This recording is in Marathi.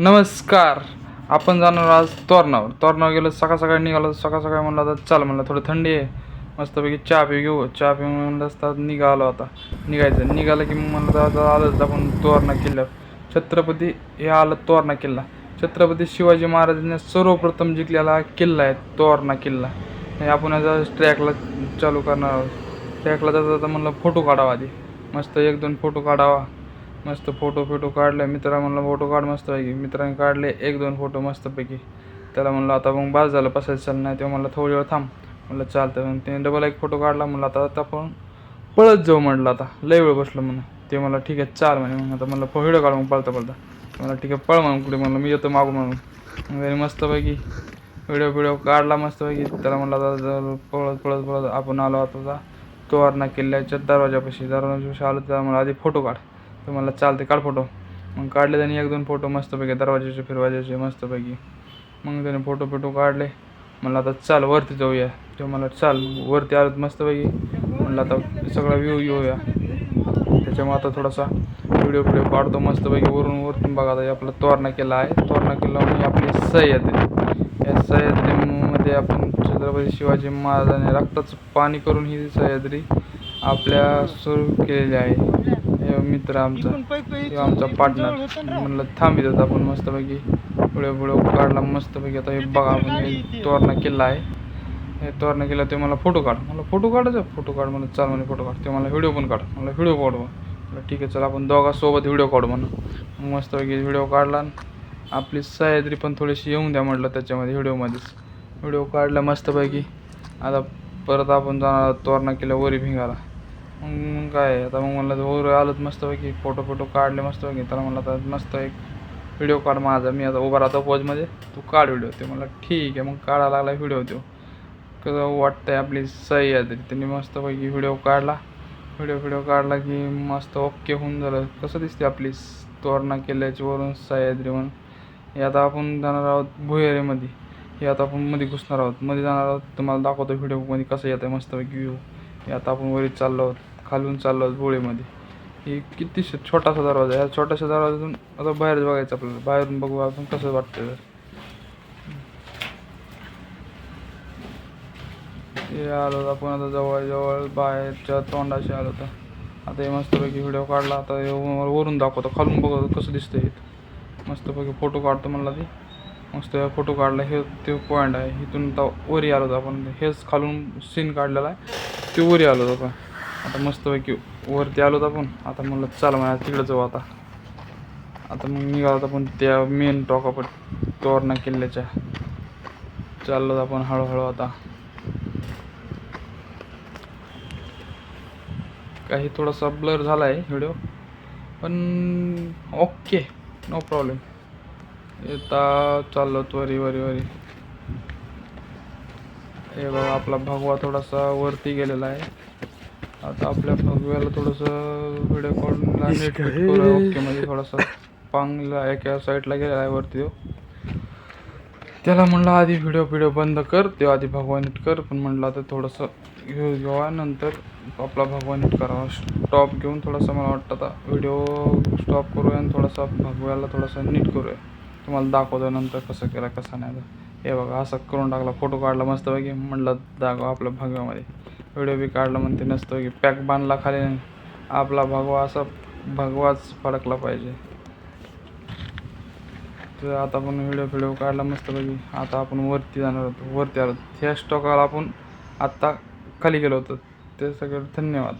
नमस्कार. आपण जाणार आज तोरणावर. तोरणावर गेलो सकाळ सकाळी निघालो सकाळ सकाळी म्हणलं आता चल म्हणलं थोडं थंडी आहे. मस्तपैकी चहा पी घेऊ. चहा पी म्हणलं असता निघालो आता. निघायचं. निघालं की मग म्हणलं आता आलंच आपण तोरणा किल्ल्यावर. छत्रपती हे आलं तोरणा किल्ला. छत्रपती शिवाजी महाराजांनी सर्वप्रथम जिंकलेला किल्ला आहे तोरणा किल्ला. हे आपण आता ट्रॅकला चालू करणार आहोत. ट्रॅकला जाता जाता म्हणलं फोटो काढावा आधी. मस्त एक दोन फोटो काढावा. मस्त फोटो फिटो काढले. मित्रा म्हणलं फोटो काढ मस्तपैकी मित्राने काढले एक दोन फोटो मस्तपैकी त्याला म्हणलं आता मग बास झालं पसायचं चाल नाही. तेव्हा म्हणलं थोडी वेळ थांब. म्हणलं चालतं मग त्याने डबल एक फोटो काढला. म्हणलं आता आता आपण पळत जाऊ म्हटलं आता. लय वेळ बसलो म्हणून. ते मला ठीक आहे चाल म्हणे. मग आता म्हणलं व्हिडिओ काढ मग पळता पळता. मला ठीक आहे पळ म्हणून कुठे? म्हणलं मी येतो मागून म्हणून. मग त्याने मस्तपैकी व्हिडिओ व्हिडिओ काढला मस्तपैकी त्याला म्हणलं आता पळत पळत पळत आपण आलो आता तोरणा किल्ल्याच्या दरवाजापाशी. दरवाजापाशी आलो त्याला मला आधी फोटो काढ. तर मला चालते काढ फोटो. मग काढले त्याने एक दोन फोटो मस्तपैकी दरवाजाचे फिरवाजाचे मस्तपैकी. मग त्याने फोटो फिटो काढले. म्हणलं आता चाल वरती जाऊया. तो मला चाल वरती आलो मस्तपैकी. म्हणलं आता सगळा व्ह्यू येऊया त्याच्यामुळे आता थोडासा व्हिडिओ व्हिडिओ काढतो मस्तपैकी. वरून वरतून बघा आता हे आपला तोरणा केला आहे. तोरणा किल्ला म्हणजे आपली सह्याद्री या सह्याद्रीमध्ये आपण छत्रपती शिवाजी महाराजांनी रक्ताचं पाणी करून ही सह्याद्री आपल्या सुरू केलेली आहे. हे मित्र आमचा किंवा आमचा पार्टनर म्हणलं थांबित होता आपण मस्तपैकी पुढे पुढे काढला मस्तपैकी आता हे बघा आपण हे तोरणा किल्ला आहे. हे तोरणा किल्ला ते मला फोटो काढ. मला फोटो काढायचा? फोटो काढ. म्हणलं चाल म्हणे फोटो काढ. ते मला व्हिडिओ पण काढ. मला व्हिडिओ काढू म्हणलं ठीक आहे चल आपण दोघांसोबत व्हिडिओ काढू म्हणून मस्तपैकी व्हिडिओ काढला आणि आपली सह्याद्री पण थोडीशी येऊन द्या म्हटलं त्याच्यामध्ये व्हिडिओमध्येच. व्हिडिओ काढला मस्तपैकी. आता परत आपण जाणार तोरणा किल्ला वरी भिंगाला. मग काय आता मग म्हणलं वर आलोत मस्तपैकी फोटो फोटो काढले मस्तपैकी. त्याला म्हणलं आता मस्त एक व्हिडिओ काढ माझा. मी आता उभा राहतो पोजमध्ये तू काढ व्हिडिओ ते मला ठीक आहे मग काढायला लागला व्हिडिओ तो कसं वाटतंय आपली सही आहे तरी. त्यांनी मस्तपैकी व्हिडिओ काढला. व्हिडिओ व्हिडिओ काढला की मस्त ओके होऊन झालं. कसं दिसते आपली तोरणा केल्याची वरून सह्याद्री म्हणून हे आता आपण जाणार आहोत भुयारीमध्ये. हे आता आपण मध्ये घुसणार आहोत. मध्ये जाणार आहोत. तुम्हाला दाखवतो व्हिडिओमध्ये कसं येतं आहे मस्तपैकी व्ह्यू हे आता आपण वरी चाललो आहोत खालून चाललो आहोत बोळीमध्ये. हे किती छोटासा दरवाजा आहे. ह्या छोट्याशा दरवाजातून आता बाहेर बघायचं आपल्याला. बाहेरून बघू आपण कसं वाटतं तर. हे आलो आपण आता जवळ जवळ बाहेरच्या तोंडाशी आलो होता आता हे मस्तपैकी व्हिडिओ काढला. आता हे वरून दाखवतो. खालून बघतो कसं दिसतं इथं मस्तपैकी फोटो काढतो म्हणला ते. मस्त फोटो काढला. हे ते पॉईंट आहे. इथून आता वरी आलो होतो आपण. हेच खालून सीन काढलेला आहे. ते वरी आलो होतो आपण आता मस्तपैकी वरती आलो होतो आपण. आता म्हणलं चल म्हणा तिकडं जाऊ आता. आता मग निघालो होतो आपण त्या मेन टॉकापट तोरणा किल्ल्याच्या. चाललो होतो आपण हळूहळू आता. काही थोडासा ब्लर झाला आहे व्हिडिओ पण ओके नो प्रॉब्लेम येता चाललो वरी वरी वरी. हे बघा आपला भगवा थोडासा वरती गेलेला आहे. आता आपल्या भगव्याला थोडंसं व्हिडिओ नीट ओके म्हणजे थोडासा पांगला एका साईडला गेलेला आहे वरती. तो त्याला म्हणलं आधी व्हिडिओ व्हिडिओ बंद कर. ते आधी भगवा नीट कर. पण म्हणलं आता थोडंसं घेऊ घेऊया नंतर आपला भगवा नीट करावा. स्टॉप घेऊन थोडासा मला वाटतं आता व्हिडिओ स्टॉप करूया आणि थोडासा भगव्याला थोडासा नीट करूया. तुम्हाला दाखवतो नंतर कसं केलं कसं नाही. हे बघा असं करून टाकला फोटो काढला मस्तपैकी. म्हणलं दाखव आपल्या भगव्यामध्ये व्हिडिओ बी काढला म्हणते नसतं की पॅक बांधला खाली आपला भगवा असा भगवाच फडकला पाहिजे. तर आता आपण व्हिडिओ व्हिडिओ काढला मस्तपैकी. आता आपण वरती जाणार होतो वरती आलो. ह्या स्टॉकाला आपण आत्ता खाली गेलो होतो. ते सगळं धन्यवाद.